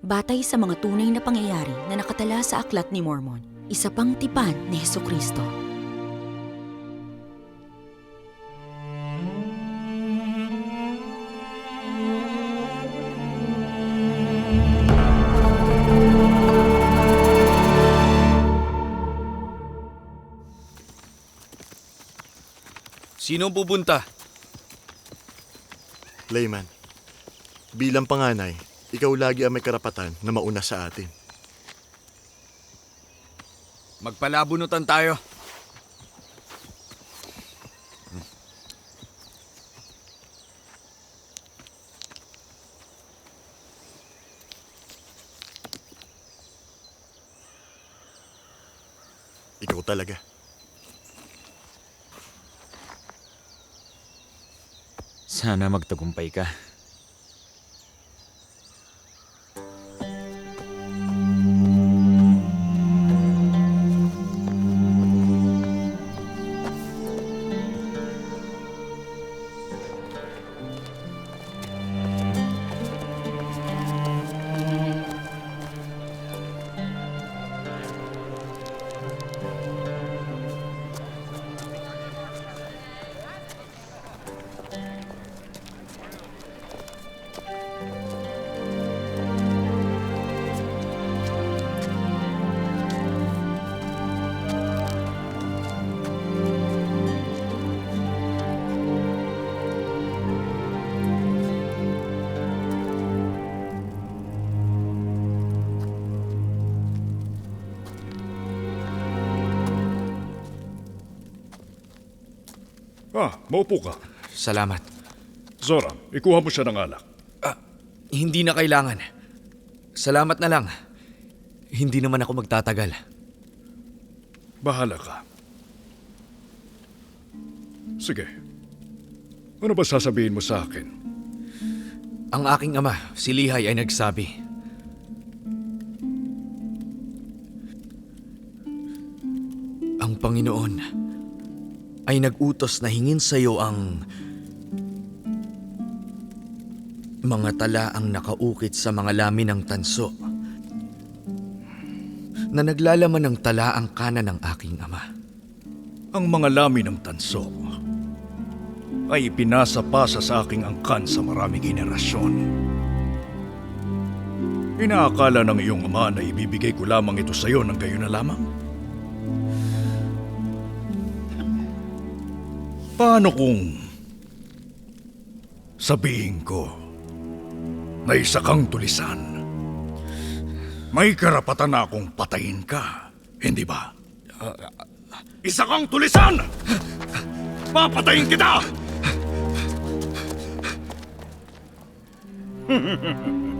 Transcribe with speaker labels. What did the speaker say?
Speaker 1: Batay sa mga tunay na pangyayari na nakatala sa Aklat ni Mormon, isa pang tipan ni Heso Kristo.
Speaker 2: Sino pupunta?
Speaker 3: Layman, bilang panganay, ikaw lagi ang may karapatan na mauna sa atin.
Speaker 2: Magpalabunutan tayo.
Speaker 3: Ikaw talaga.
Speaker 4: Sana magtagumpay ka.
Speaker 5: Ah, maupo ka.
Speaker 2: Salamat.
Speaker 5: Zora, ikuha mo siya ng alak.
Speaker 2: Hindi na kailangan. Salamat na lang. Hindi naman ako magtatagal.
Speaker 5: Bahala ka. Sige. Ano ba sasabihin mo sa akin?
Speaker 2: Ang aking ama, si Lihay, ay nagsabi. Ang Panginoon ay nag-utos na hingin sa iyo ang mga tala ang nakaukit sa mga lamin ng tanso na naglalaman ng tala ang kanan ng aking ama.
Speaker 5: Ang mga lamin ng tanso ay ipinasa-pasa sa aking angkan sa maraming henerasyon. Inaakala ng iyong ama na ibibigay ko lamang ito sa iyo ng gayon na lamang? Paano kung sabihin ko na isa kang tulisan? May karapatan na akong patayin ka, hindi ba? Isa kang tulisan! Papatayin kita!